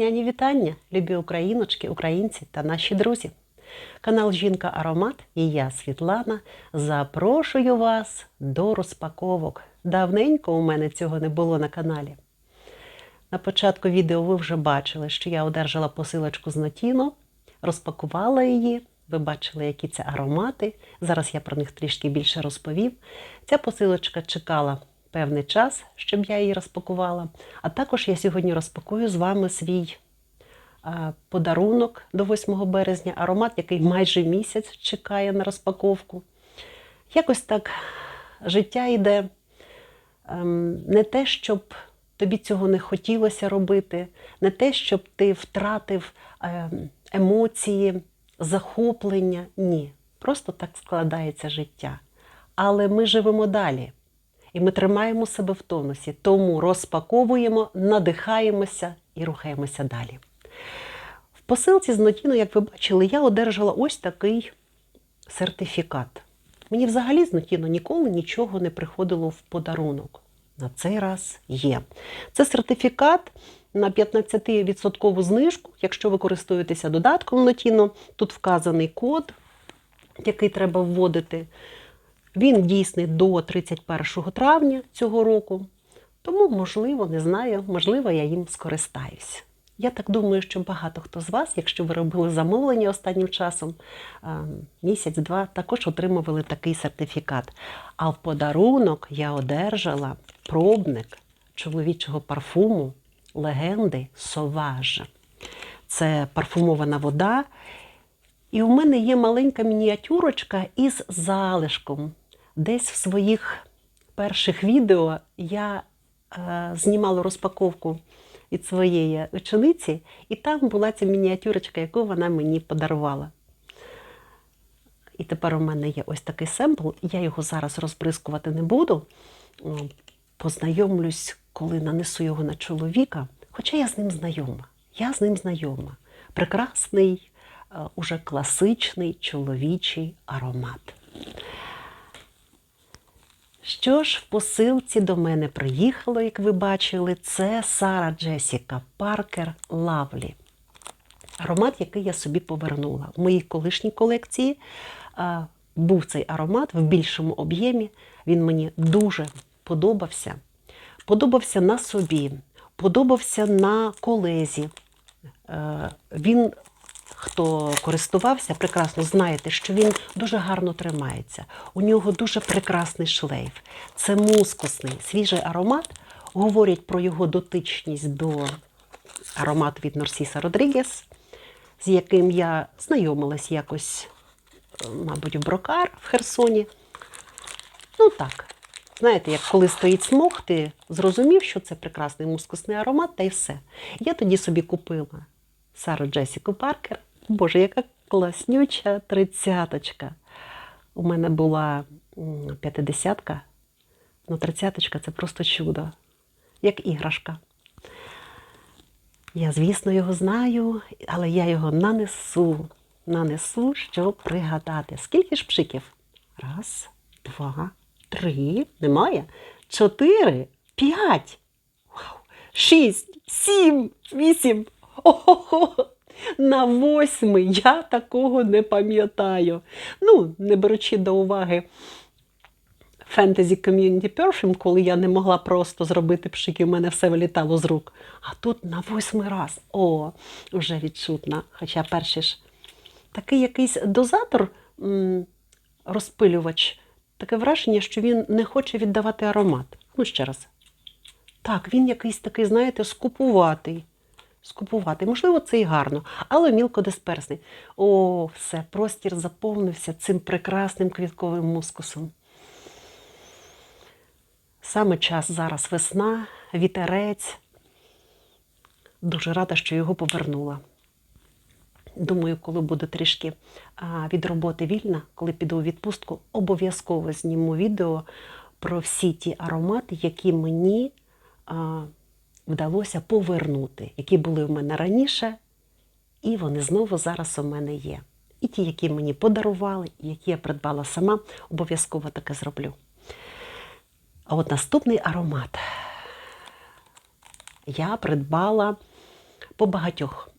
Весняні вітання, любі україночки, українці та наші друзі. Канал Жінка Аромат і я, Світлана, запрошую вас до розпаковок. Давненько у мене цього не було на каналі. На початку відео ви вже бачили, що я одержала посилочку з Нотіно, розпакувала її. Ви бачили, які це аромати. Зараз я про них трішки більше розповім. Ця посилочка чекала певний час, щоб я її розпакувала. А також я сьогодні розпакую з вами свій подарунок до 8 березня, аромат, який майже місяць чекає на розпаковку. Якось так життя йде ем, не те, щоб тобі цього не хотілося робити, не те, щоб ти втратив ем, емоції, захоплення. Ні. Просто так складається життя. Але ми живемо далі. І ми тримаємо себе в тонусі, тому розпаковуємо, надихаємося і рухаємося далі. В посилці з Нотіно, як ви бачили, я одержала ось такий сертифікат. Мені взагалі з Нотіно ніколи нічого не приходило в подарунок. На цей раз є. Це сертифікат на 15% знижку, якщо ви користуєтеся додатком Нотіно. Тут вказаний код, який треба вводити. Він дійсний до 31 травня цього року. Тому, можливо, не знаю, можливо, я їм скористаюсь. Я так думаю, що багато хто з вас, якщо ви робили замовлення останнім часом, місяць-два, також отримували такий сертифікат. А в подарунок я одержала пробник чоловічого парфуму легенди Соваж. Це парфумована вода. І у мене є маленька мініатюрочка із залишком. Десь в своїх перших відео я е, знімала розпаковку від своєї учениці, і там була ця мініатюрочка, яку вона мені подарувала. І тепер у мене є ось такий семпл, я його зараз розбризкувати не буду. Познайомлюсь, коли нанесу його на чоловіка. Хоча я з ним знайома. Я з ним знайома. Прекрасний, уже класичний чоловічий аромат. Що ж, в посилці до мене приїхало, як ви бачили, це Сара Джесіка Паркер Лавлі. Аромат, який я собі повернула. У моїй колишній колекції був цей аромат в більшому об'ємі. Він мені дуже подобався. Подобався на собі, подобався на колезі. Е, він Хто користувався, прекрасно знаєте, що він дуже гарно тримається. У нього дуже прекрасний шлейф. Це мускусний, свіжий аромат. Говорять про його дотичність до аромату від Норсіса Родрігес, з яким я знайомилась якось, мабуть, в Брокар в Херсоні. Ну так, знаєте, як коли стоїть смог, ти зрозумів, що це прекрасний мускусний аромат, та й все. Я тоді собі купила Сару Джесіку Паркер. Боже, яка класнюча тридцяточка. У мене була п'ятидесятка, ну тридцяточка це просто чудо, як іграшка. Я, звісно, його знаю, але я його нанесу, нанесу, щоб пригадати. Скільки ж пшиків? Раз, два, три. Немає? Чотири, п'ять. Вау! Шість, сім, вісім. Ого! На восьмий я такого не пам'ятаю. Ну, не беручи до уваги Fantasy Community Perfume, коли я не могла просто зробити пшики, у мене все вилітало з рук. А тут на восьмий раз. О, вже відчутна. Хоча перший ж такий якийсь дозатор, розпилювач, таке враження, що він не хоче віддавати аромат. Ну, ще раз. Так, він якийсь такий, знаєте, скупуватий скупувати. Можливо, це і гарно, але мілкодисперсний. О, все, простір заповнився цим прекрасним квітковим мускусом. Саме час зараз весна, вітерець. Дуже рада, що його повернула. Думаю, коли буде трішки від роботи вільна, коли піду у відпустку, обов'язково зніму відео про всі ті аромати, які мені вдалося повернути, які були в мене раніше, і вони знову зараз у мене є. І ті, які мені подарували, і які я придбала сама, обов'язково таке зроблю. А от наступний аромат. Я придбала по багатьох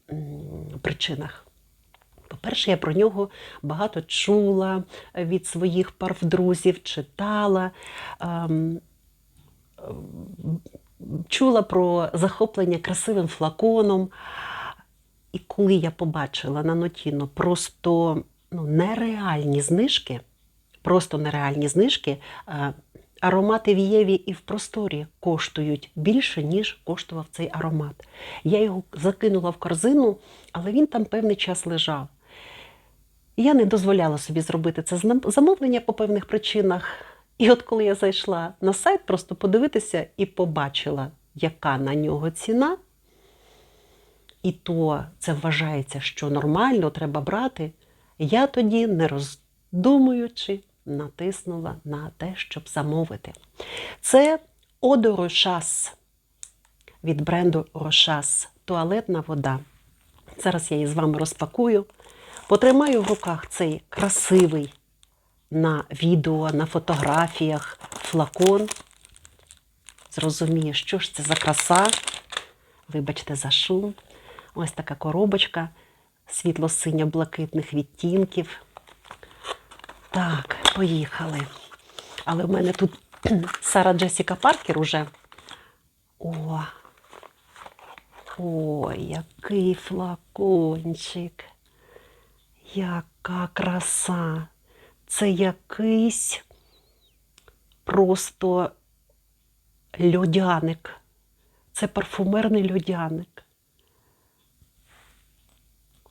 причинах. По-перше, я про нього багато чула від своїх парф-друзів, читала. Чула про захоплення красивим флаконом. І коли я побачила на Нотіно просто ну, нереальні знижки, просто нереальні знижки, е, аромати в Єві і в просторі коштують більше, ніж коштував цей аромат. Я його закинула в корзину, але він там певний час лежав. Я не дозволяла собі зробити це замовлення по певних причинах. І от коли я зайшла на сайт, просто подивитися і побачила, яка на нього ціна, і то це вважається, що нормально, треба брати. Я тоді, не роздумуючи, натиснула на те, щоб замовити. Це de Rochas від бренду Rochas. Туалетна вода. Зараз я її з вами розпакую. Потримаю в руках цей красивий на відео, на фотографіях флакон. Зрозумію, що ж це за краса. Вибачте за шум. Ось така коробочка світло-синьо-блакитних відтінків. Так, поїхали. Але в мене тут Сара Джесіка Паркер уже. О, ой, який флакончик. Яка краса. Це якийсь просто льодяник. Це парфумерний льодяник.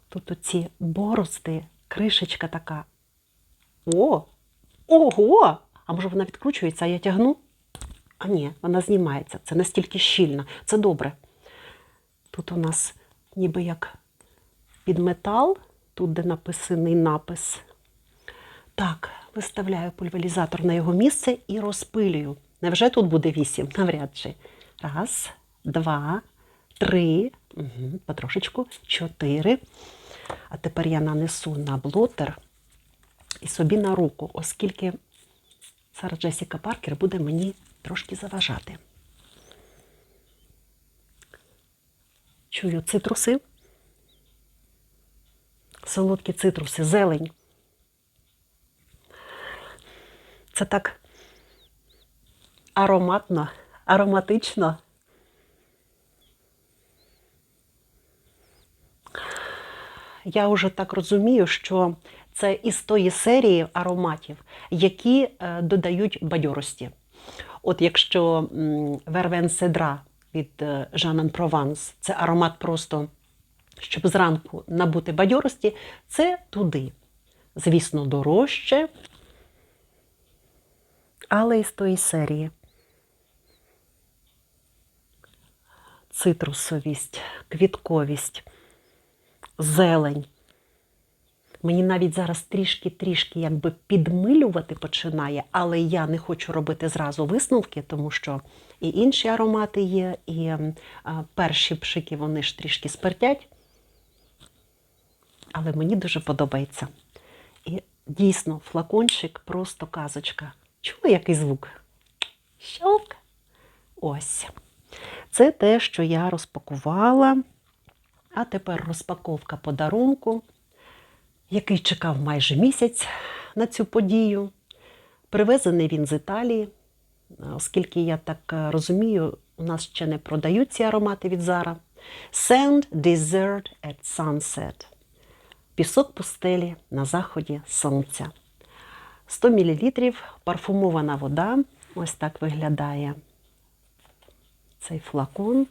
Тут оці борозди, кришечка така. О! Ого! А може вона відкручується, а я тягну? А ні, вона знімається. Це настільки щільно. Це добре. Тут у нас ніби як під метал, тут, де написаний напис. Так, виставляю пульверізатор на його місце і розпилюю. Невже тут буде вісім? Навряд чи. Раз, два, три, угу, потрошечку, чотири. А тепер я нанесу на блотер і собі на руку, оскільки Сара Джесіка Паркер буде мені трошки заважати. Чую цитруси, солодкі цитруси, зелень. Це так ароматно, ароматично. Я вже так розумію, що це із тої серії ароматів, які е, додають бадьорості. От якщо Вервен Седра від е, Жанан Прованс це аромат просто, щоб зранку набути бадьорості, це туди. Звісно, дорожче, але із тої серії. Цитрусовість, квітковість, зелень. Мені навіть зараз трішки-трішки якби підмилювати починає, але я не хочу робити зразу висновки, тому що і інші аромати є, і а, перші пшики вони ж трішки спиртять. Але мені дуже подобається. І дійсно, флакончик просто казочка. Чули який звук? Щелк. Ось. Це те, що я розпакувала. А тепер розпаковка подарунку, який чекав майже місяць на цю подію. Привезений він з Італії, оскільки я так е, розумію, у нас ще не продають ці аромати від Zara. Sand Desert at Sunset. Пісок пустелі на заході сонця. 100 мл парфумована вода. Ось так виглядає цей флакон.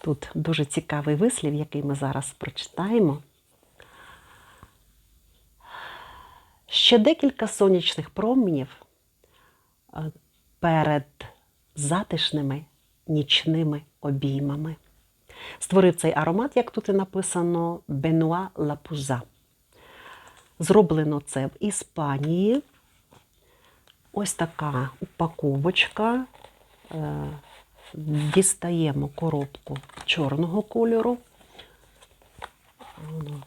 Тут дуже цікавий вислів, який ми зараз прочитаємо. Ще декілька сонячних променів е, перед затишними нічними обіймами. Створив цей аромат, як тут і написано, Бенуа Лапуза. Зроблено це в Іспанії. Ось така упаковочка. Е, Дістаємо коробку чорного кольору.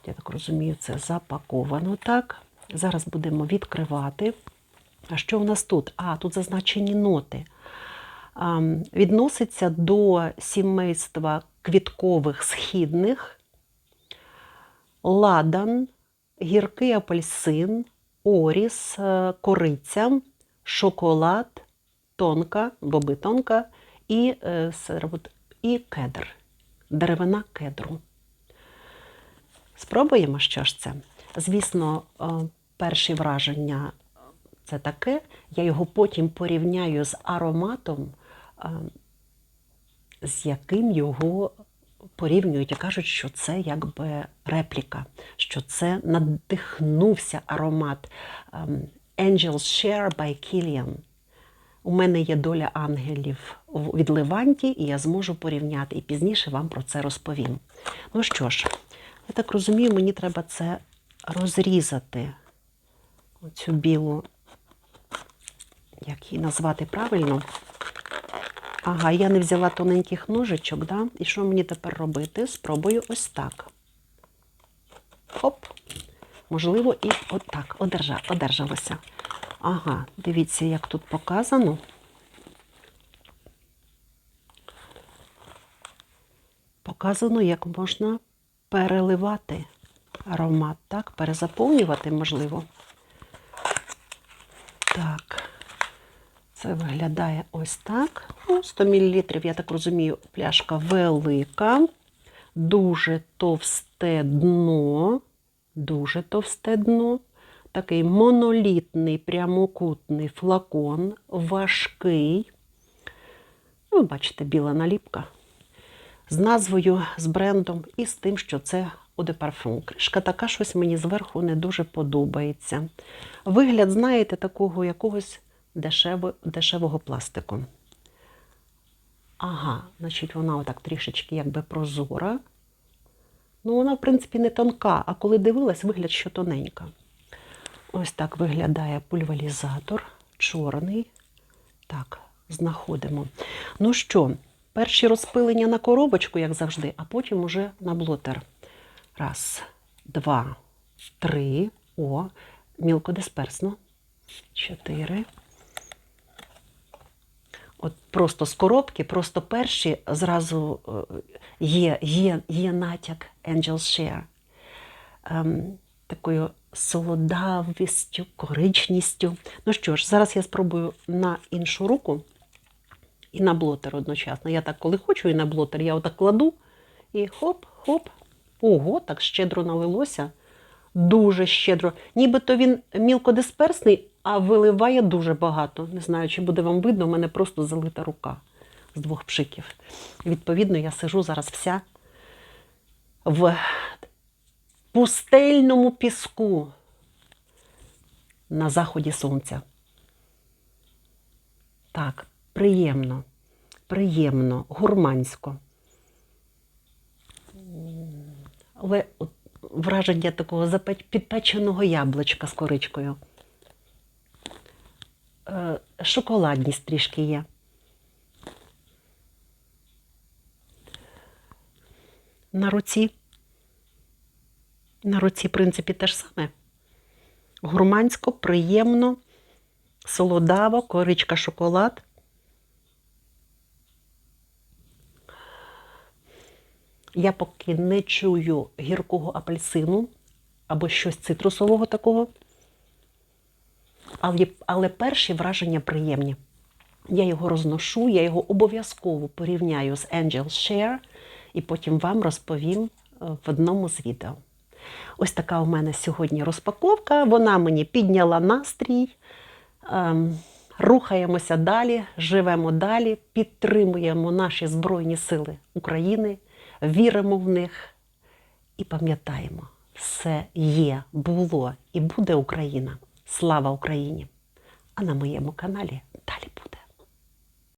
Я так розумію, це запаковано так. Зараз будемо відкривати. А що в нас тут? А, тут зазначені ноти. Відноситься до сімейства квіткових східних, ладан, гіркий апельсин, оріс, е, кориця, шоколад, тонка, боби тонка і, е, і кедр, деревина кедру. Спробуємо, що ж це. Звісно, е, перші враження це таке. Я його потім порівняю з ароматом, з яким його порівнюють і кажуть, що це якби репліка, що це надихнувся аромат ем, Angel's Share by Killian. У мене є доля ангелів від Леванті, і я зможу порівняти, і пізніше вам про це розповім. Ну що ж, я так розумію, мені треба це розрізати. Оцю білу, як її назвати правильно. Ага, я не взяла тоненьких ножичок, да? І що мені тепер робити? Спробую ось так. Хоп. Можливо, і отак одержа, одержалося. Ага, дивіться, як тут показано. Показано, як можна переливати аромат, так? Перезаповнювати можливо. Так. Це виглядає ось так. Ну, 100 мл, я так розумію, пляшка велика, дуже товсте дно, дуже товсте дно. Такий монолітний прямокутний флакон, важкий. Ви бачите, біла наліпка. З назвою, з брендом і з тим, що це Parfum. Кришка така щось мені зверху не дуже подобається. Вигляд, знаєте, такого якогось дешево, дешевого пластику. Ага, значить, вона отак трішечки якби прозора. Ну, вона, в принципі, не тонка, а коли дивилась, вигляд, що тоненька. Ось так виглядає пульвалізатор, чорний. Так, знаходимо. Ну що, перші розпилення на коробочку, як завжди, а потім уже на блотер. Раз, два, три. О, мілкодисперсно. Чотири. От просто з коробки, просто перші зразу е, є, є, є натяк Angel's Share. Ем, такою солодавістю, коричністю. Ну що ж, зараз я спробую на іншу руку і на блотер одночасно. Я так, коли хочу, і на блотер, я отак кладу і хоп-хоп. Ого, так щедро налилося. Дуже щедро. Нібито він мілкодисперсний, а виливає дуже багато. Не знаю, чи буде вам видно, у мене просто залита рука з двох пшиків. Відповідно, я сижу зараз вся в пустельному піску на заході сонця. Так, приємно, приємно, гурмансько. Але от враження такого підпеченого яблучка з коричкою. Е, Шоколадність трішки є. На руці. На руці, в принципі, те ж саме. Гурмансько, приємно, солодаво, коричка, шоколад. Я поки не чую гіркого апельсину або щось цитрусового такого. Але, але перші враження приємні. Я його розношу, я його обов'язково порівняю з Angel's Share і потім вам розповім е, в одному з відео. Ось така у мене сьогодні розпаковка. Вона мені підняла настрій. Ем, рухаємося далі, живемо далі, підтримуємо наші Збройні Сили України, віримо в них і пам'ятаємо, все є, було і буде Україна. Слава Україні! А на моєму каналі далі буде.